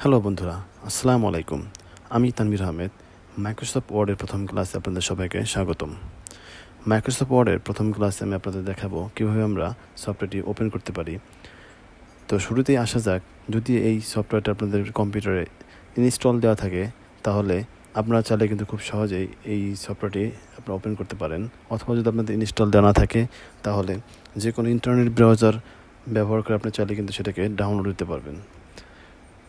Hello বন্ধুরা। আসসালামু আলাইকুম। আমি তানভীর আহমেদ। মাইক্রোসফট ওয়ার্ডের প্রথম ক্লাসে আপনাদের সবাইকে স্বাগতম। মাইক্রোসফট ওয়ার্ডের প্রথম ক্লাসে আমি আপনাদের দেখাবো কীভাবে আমরা সফটওয়্যারটি ওপেন করতে পারি। তো শুরুতেই আসা যাক, যদি এই সফটওয়্যারটা আপনাদের কম্পিউটারে ইনস্টল দেওয়া থাকে, তাহলে আপনারা চাইলে কিন্তু খুব সহজেই এই সফটওয়্যারটি আপনারা ওপেন করতে পারেন। অথবা যদি আপনাদের ইনস্টল দেওয়া না থাকে, তাহলে যে কোনো ইন্টারনেট ব্রাউজার ব্যবহার করে আপনি চাইলে কিন্তু সেটাকে ডাউনলোড দিতে পারবেন।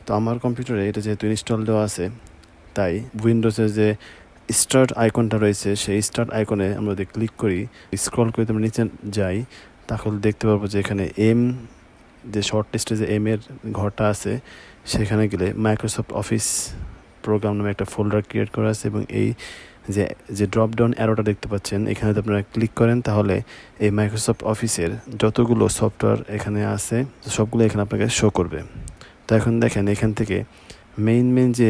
তো আমার কম্পিউটারে এটা যেহেতু ইনস্টল দেওয়া আছে, তাই উইন্ডোজের যে স্টার্ট আইকনটা রয়েছে, সেই স্টার্ট আইকনে আমরা যদি ক্লিক করি স্ক্রল করে আমরা নিচে যাই, তাহলে দেখতে পারব যে এখানে এম যে শর্ট লিস্টে যে এম এর ঘরটা আছে, সেখানে গেলে মাইক্রোসফট অফিস প্রোগ্রাম নামে একটা ফোল্ডার ক্রিয়েট করা আছে এবং এই যে যে ড্রপ ডাউন অ্যারোটা দেখতে পাচ্ছেন, এখানে যদি আপনারা ক্লিক করেন, তাহলে এই মাইক্রোসফট অফিসের যতগুলো সফটওয়্যার এখানে আছে, সবগুলো এখানে আপনাকে শো করবে। তো এখন দেখেন, এখান থেকে মেইন মেইন যে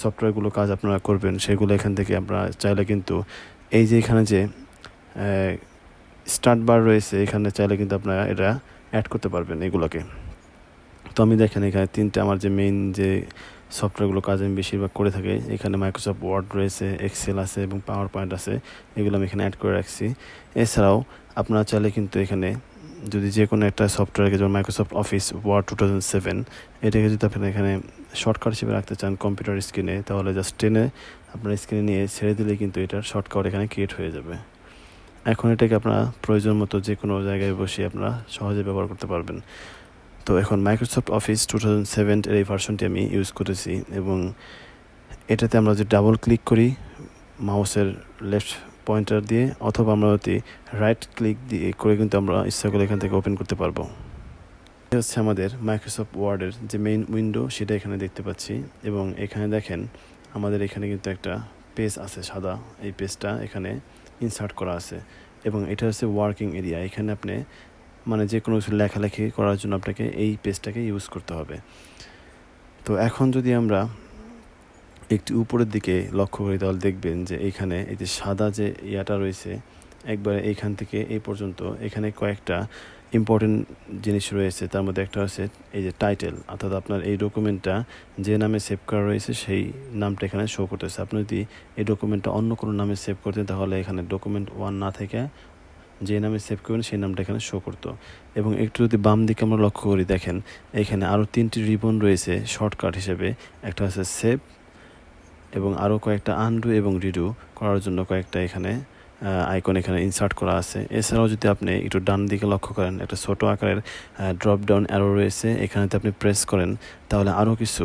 সফটওয়্যারগুলো কাজ আপনারা করবেন, সেগুলো এখান থেকে আপনারা চাইলে কিন্তু এই যে এখানে যে স্টার্ট বার রয়েছে, এখানে চাইলে কিন্তু আপনারা এটা অ্যাড করতে পারবেন এগুলোকে। তো আমি দেখেন এখানে তিনটে আমার যে মেইন যে সফটওয়্যারগুলো কাজ আমি বেশিরভাগ করে থাকি, এখানে মাইক্রোসফট ওয়ার্ড রয়েছে এক্সেল আছে এবং পাওয়ার পয়েন্ট আছে, এগুলো আমি এখানে অ্যাড করে রাখছি। এছাড়াও আপনারা চাইলে কিন্তু এখানে যদি যে কোনো একটা সফটওয়্যারকে যেমন Microsoft Office Word two thousand seven এটাকে যদি আপনি এখানে শর্টকাট হিসেবে রাখতে চান কম্পিউটার স্ক্রিনে তাহলে জাস্ট টেনে আপনার স্ক্রিনে নিয়ে ছেড়ে দিলে কিন্তু এটার শর্টকাট এখানে ক্রিয়েট হয়ে যাবে। এখন এটাকে আপনারা প্রয়োজন মতো যে কোনো জায়গায় বসে আপনারা সহজে ব্যবহার করতে পারবেন। তো এখন Microsoft Office two thousand seven এর এই ভার্সনটি আমি ইউজ করেছি এবং এটাতে আমরা যদি ডাবল ক্লিক করি মাউসের লেফট পয়েন্টার দিয়ে অথবা আমরা যদি রাইট ক্লিক দিয়ে করে কিন্তু আমরা ইচ্ছা করে এখান থেকে ওপেন করতে পারব। এটা হচ্ছে আমাদের মাইক্রোসফট ওয়ার্ডের যে মেইন উইন্ডো সেটা এখানে দেখতে পাচ্ছি। এবং এখানে দেখেন, আমাদের এখানে কিন্তু একটা পেজ আছে সাদা। এই পেজটা এখানে ইনসার্ট করা আছে। এবং এটা হচ্ছে ওয়ার্কিং এরিয়া এখানে আপনি মানে যে কোনো কিছু লেখালেখি করার জন্য আপনাকে এই পেজটাকে ইউজ করতে হবে। তো এখন যদি আমরা একটু উপরের দিকে লক্ষ্য করি তাহলে দেখবেন যে এইখানে এই যে সাদা যে ইয়াটা রয়েছে, একবারে এইখান থেকে এই পর্যন্ত এখানে কয়েকটা ইম্পর্টেন্ট জিনিস রয়েছে। তার মধ্যে একটা হচ্ছে এই যে টাইটেল অর্থাৎ আপনার এই ডকুমেন্টটা যে নামে সেভ করা রয়েছে সেই নামটা এখানে শো করতেছে। আপনি যদি এই ডকুমেন্টটা অন্য কোনো নামে সেভ করতেন তাহলে এখানে ডকুমেন্ট ওয়ান না থেকে যে নামে সেভ করবেন সেই নামটা এখানে শো করতো। এবং একটু যদি বাম দিকে আমরা লক্ষ্য করি দেখেন, এখানে আরও তিনটি রিবন রয়েছে শর্টকাট হিসেবে। একটা হচ্ছে সেভ এবং আরও কয়েকটা আনডু এবং রিডু করার জন্য কয়েকটা এখানে আইকন এখানে ইনসার্ট করা আছে। এছাড়াও যদি আপনি একটু ডান দিকে লক্ষ্য করেন, একটা ছোটো আকারের ড্রপ ডাউন অ্যারো রয়েছে, এখানেতে আপনি প্রেস করেন, তাহলে আরও কিছু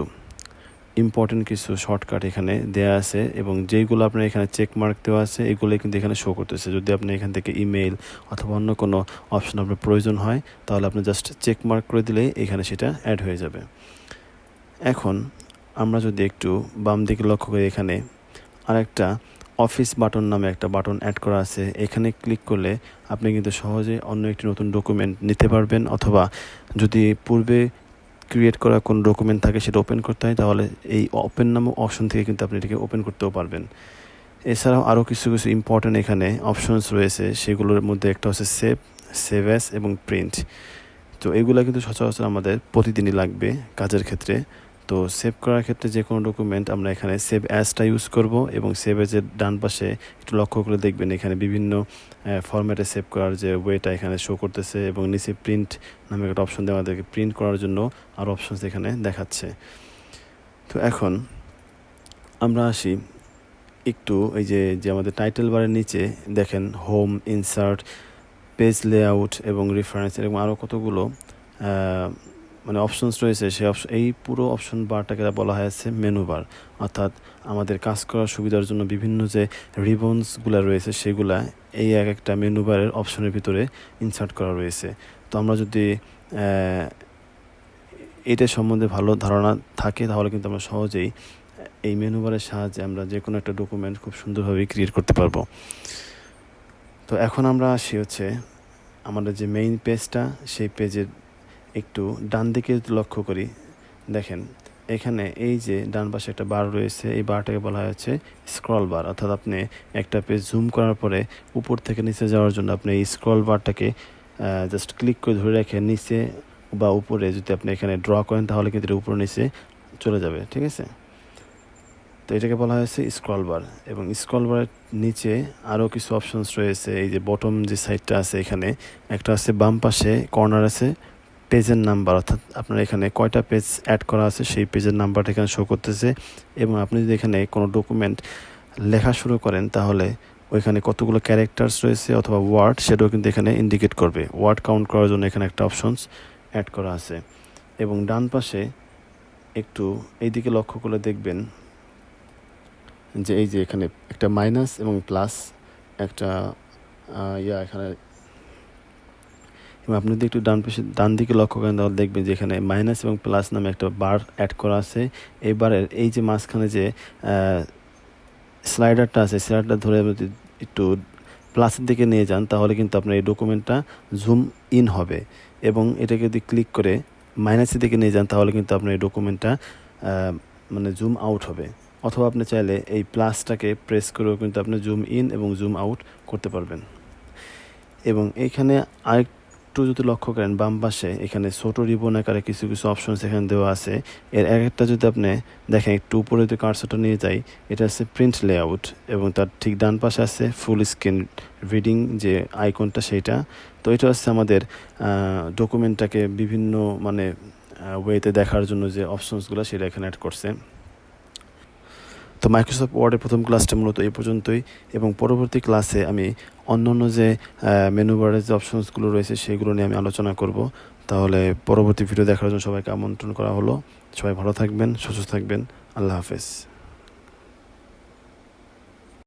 ইম্পর্টেন্ট কিছু শর্টকাট এখানে দেওয়া আছে এবং যেইগুলো আপনার এখানে চেক মার্ক দেওয়া আছে, এগুলোই কিন্তু এখানে শো করতেছে। যদি আপনি এখান থেকে ইমেল অথবা অন্য কোনো অপশন আপনার প্রয়োজন হয়, তাহলে আপনি জাস্ট চেক মার্ক করে দিলেই এখানে সেটা অ্যাড হয়ে যাবে। এখন আমরা যদি একটু বাম দিকে লক্ষ্য করি এখানে, আরেকটা অফিস বাটন নামে একটা বাটন অ্যাড করা আছে। এখানে ক্লিক করলে আপনি কিন্তু সহজে অন্য একটি নতুন ডকুমেন্ট নিতে পারবেন অথবা যদি পূর্বে ক্রিয়েট করা কোনো ডকুমেন্ট থাকে সেটা ওপেন করতে হয়, তাহলে এই ওপেন নামক অপশন থেকে কিন্তু আপনি এটাকে ওপেন করতেও পারবেন। এছাড়াও আরও কিছু কিছু ইম্পর্ট্যান্ট এখানে অপশনস রয়েছে। সেগুলোর মধ্যে একটা হচ্ছে সেভ সেভ অ্যাস এবং প্রিন্ট তো এগুলো কিন্তু সচরাচর আমাদের প্রতিদিনই লাগবে কাজের ক্ষেত্রে। তো সেভ করার ক্ষেত্রে যে কোনো ডকুমেন্ট আমরা এখানে সেভ অ্যাসটা ইউজ করব এবং সেভ এজের ডান পাশে একটু লক্ষ্য করে দেখবেন এখানে বিভিন্ন ফরম্যাটে সেভ করার যে ওয়েটা এখানে শো করতেছে এবং নিচে প্রিন্ট নামে একটা অপশন দেওয়া আমাদেরকে প্রিন্ট করার জন্য আরও অপশনস এখানে দেখাচ্ছে। তো এখন আমরা আসি একটু এই যে যে আমাদের টাইটেল বারের নিচে, দেখেন হোম ইনসার্ট পেজ লেআউট এবং রেফারেন্স এরকম আরও কতগুলো মানে অপশনস রয়েছে, সেই অপশন এই পুরো অপশন বারটাকে বলা হয়েছে মেনু বার অর্থাৎ আমাদের কাজ করার সুবিধার জন্য বিভিন্ন যে রিবনসগুলো রয়েছে সেগুলা এই এক একটা মেনু বারের অপশনের ভিতরে ইনসার্ট করা রয়েছে। তো আমরা যদি এটা সম্বন্ধে ভালো ধারণা থাকে তাহলে কিন্তু আমরা সহজেই, এই মেনু বারের সাহায্যে আমরা যে কোনো একটা ডকুমেন্ট খুব সুন্দরভাবে ক্রিয়েট করতে পারব। তো এখন আমরা আসি হচ্ছে আমাদের যে মেইন পেজটা সেই পেজের একটু ডান দিকে লক্ষ্য করি। দেখেন, এখানে এই যে ডান পাশে একটা বার রয়েছে, এই বারটাকে বলা হচ্ছে স্ক্রল বার অর্থাৎ আপনি একটা পেজ জুম করার পরে উপর থেকে নিচে যাওয়ার জন্য আপনি এই স্ক্রল বারটাকে জাস্ট ক্লিক করে ধরে রেখে নিচে বা উপরে যদি আপনি এখানে ড্র করেন, তাহলে কিন্তু এটা উপরে নিচে চলে যাবে, ঠিক আছে? তো এটাকে বলা হয়েছে স্ক্রল বার এবং স্ক্রল বারের নিচে আরও কিছু অপশনস রয়েছে। এই যে বটম যে সাইডটা আছে এখানে, একটা আছে বাম পাশে কর্নার আছে পেজের নাম্বার, অর্থাৎ আপনার এখানে কয়টা পেজ অ্যাড করা আছে সেই পেজের নাম্বারটা এখানে শো করতেছে এবং আপনি যদি এখানে কোনো ডকুমেন্ট লেখা শুরু করেন তাহলে ওইখানে কতগুলো ক্যারেক্টার্স রয়েছে অথবা ওয়ার্ড সেটাও কিন্তু এখানে ইন্ডিকেট করবে। ওয়ার্ড কাউন্ট করার জন্য এখানে একটা অপশনস অ্যাড করা আছে। এবং ডান পাশে একটু এইদিকে লক্ষ্য করে দেখবেন যে এই যে এখানে একটা মাইনাস এবং প্লাস একটা ইয়া এখানে এবং আপনি যদি একটু ডান পাশে, ডান দিকে লক্ষ্য করেন, তাহলে দেখবেন যে এখানে মাইনাস এবং প্লাস নামে একটা বার অ্যাড করা আছে। এই বারের এই যে মাঝখানে যে স্লাইডারটা আছে স্লাইডারটা ধরে যদি একটু প্লাসের দিকে নিয়ে যান, তাহলে কিন্তু আপনার এই ডকুমেন্টটা জুম ইন হবে। এবং এটাকে যদি ক্লিক করে মাইনাসের দিকে নিয়ে যান, তাহলে কিন্তু আপনার এই ডকুমেন্টটা মানে জুম আউট হবে। অথবা আপনি চাইলে এই প্লাসটাকে প্রেস করেও কিন্তু আপনি জুম ইন এবং জুম আউট করতে পারবেন। এবং এইখানে আরেকটু যদি লক্ষ্য করেন, বাম পাশে এখানে ছোটো রিবন আকারে কিছু কিছু অপশনস এখানে দেওয়া আছে। এর এক একটা যদি আপনি দেখেন, একটু উপরে যদি কার্সরটা নিয়ে যাই, এটা আছে প্রিন্ট লেআউট এবং তার ঠিক ডান পাশে আছে ফুল স্ক্রিন রিডিং যে আইকনটা সেইটা। তো এটা হচ্ছে আমাদের ডকুমেন্টটাকে বিভিন্ন মানে ওয়েতে দেখার জন্য যে অপশনসগুলো সেটা এখানে অ্যাড করছে। তো মাইক্রোসফট ওয়ার্ডের প্রথম ক্লাসটা মূলত এই পর্যন্তই এবং পরবর্তী ক্লাসে আমি অন্যান্য যে মেনু বারের যে অপশনসগুলো রয়েছে সেগুলো নিয়ে আমি আলোচনা করব। তাহলে পরবর্তী ভিডিও দেখার জন্য সবাইকে আমন্ত্রণ করা হলো। সবাই ভালো থাকবেন, সুস্থ থাকবেন। আল্লাহ হাফেজ।